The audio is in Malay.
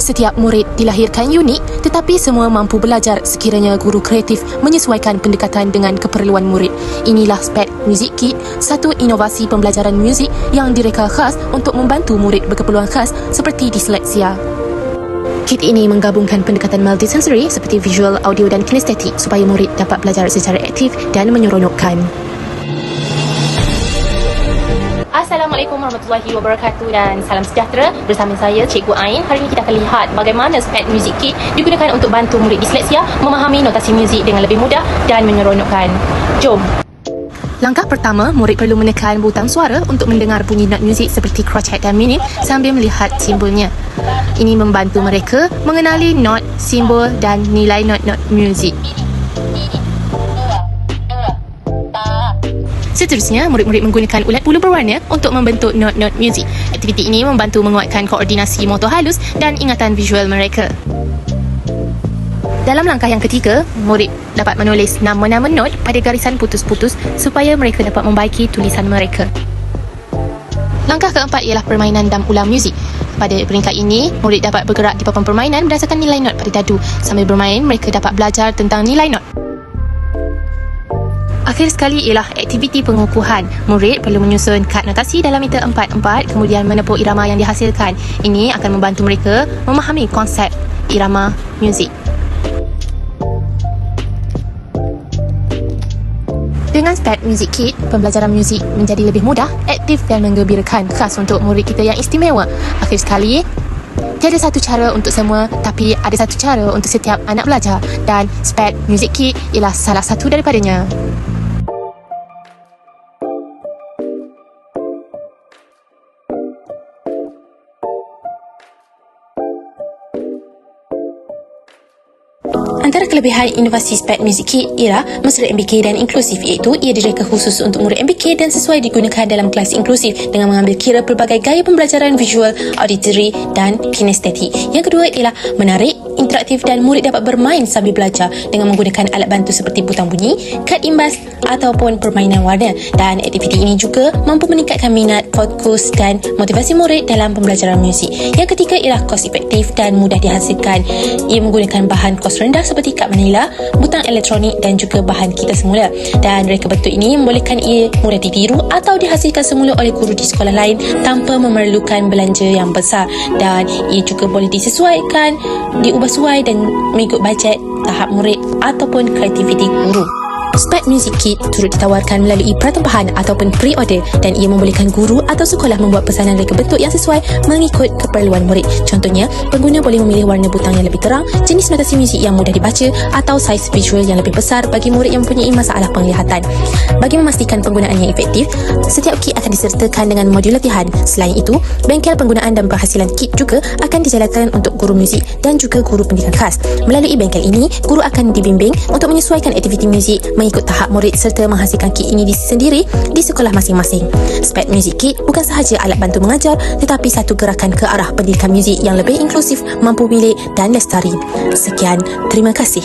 Setiap murid dilahirkan unik tetapi semua mampu belajar sekiranya guru kreatif menyesuaikan pendekatan dengan keperluan murid. Inilah Sped Music Kit, satu inovasi pembelajaran muzik yang direka khas untuk membantu murid berkeperluan khas seperti disleksia. Kit ini menggabungkan pendekatan multisensory seperti visual, audio dan kinestetik supaya murid dapat belajar secara aktif dan menyeronokkan. Assalamualaikum warahmatullahi wabarakatuh dan salam sejahtera bersama saya Cikgu Ain. Hari ini kita akan lihat bagaimana Sped Music Kit digunakan untuk bantu murid disleksia memahami notasi muzik dengan lebih mudah dan menyeronokkan. Jom! Langkah pertama, murid perlu menekan butang suara untuk mendengar bunyi not muzik seperti crochet dan minim sambil melihat simbolnya. Ini membantu mereka mengenali not, simbol dan nilai not-not muzik. Seterusnya, murid-murid menggunakan ulat bulu berwarna untuk membentuk not-not muzik. Aktiviti ini membantu menguatkan koordinasi motor halus dan ingatan visual mereka. Dalam langkah yang ketiga, murid dapat menulis nama-nama not pada garisan putus-putus supaya mereka dapat membaiki tulisan mereka. Langkah keempat ialah permainan dan ulang muzik. Pada peringkat ini, murid dapat bergerak di papan permainan berdasarkan nilai not pada dadu. Sambil bermain, mereka dapat belajar tentang nilai not. Akhir sekali ialah aktiviti pengukuhan. Murid perlu menyusun kad notasi dalam meter 4-4 kemudian menepuk irama yang dihasilkan. Ini akan membantu mereka memahami konsep irama muzik. Dengan Sped Music Kit, pembelajaran muzik menjadi lebih mudah, aktif dan menggembirakan khas untuk murid kita yang istimewa. Akhir sekali, tiada satu cara untuk semua tapi ada satu cara untuk setiap anak belajar dan Sped Music Kit ialah salah satu daripadanya. Antara kelebihan inovasi Sped Music Kit ialah mesra MBK dan inklusif iaitu ia direka khusus untuk murid MBK dan sesuai digunakan dalam kelas inklusif dengan mengambil kira pelbagai gaya pembelajaran visual, auditory dan kinestetik. Yang kedua ialah menarik, interaktif dan murid dapat bermain sambil belajar dengan menggunakan alat bantu seperti butang bunyi, kad imbas ataupun permainan warna dan aktiviti ini juga mampu meningkatkan minat, fokus dan motivasi murid dalam pembelajaran muzik. Yang ketiga ialah kos efektif dan mudah dihasilkan. Ia menggunakan bahan kos rendah seperti kad manila, butang elektronik dan juga bahan kita semula. Dan reka bentuk ini membolehkan ia mudah ditiru atau dihasilkan semula oleh guru di sekolah lain tanpa memerlukan belanja yang besar. Dan ia juga boleh disesuaikan, diubah suai dan mengikut bajet tahap murid ataupun kreativiti guru. Sped Music Kit turut ditawarkan melalui pertambahan ataupun pre-order dan ia membolehkan guru atau sekolah membuat pesanan reka bentuk yang sesuai mengikut keperluan murid. Contohnya, pengguna boleh memilih warna butang yang lebih terang, jenis notasi muzik yang mudah dibaca atau saiz visual yang lebih besar bagi murid yang mempunyai masalah penglihatan. Bagi memastikan penggunaan yang efektif, setiap kit akan disertakan dengan modul latihan. Selain itu, bengkel penggunaan dan penghasilan kit juga akan dijalankan untuk guru muzik dan juga guru pendidikan khas. Melalui bengkel ini, guru akan dibimbing untuk menyesuaikan aktiviti muzik mengikut tahap murid serta menghasilkan kit ini di sendiri di sekolah masing-masing. Sped Music Kit bukan sahaja alat bantu mengajar tetapi satu gerakan ke arah pendidikan muzik yang lebih inklusif, mampu milik dan lestari. Sekian, terima kasih.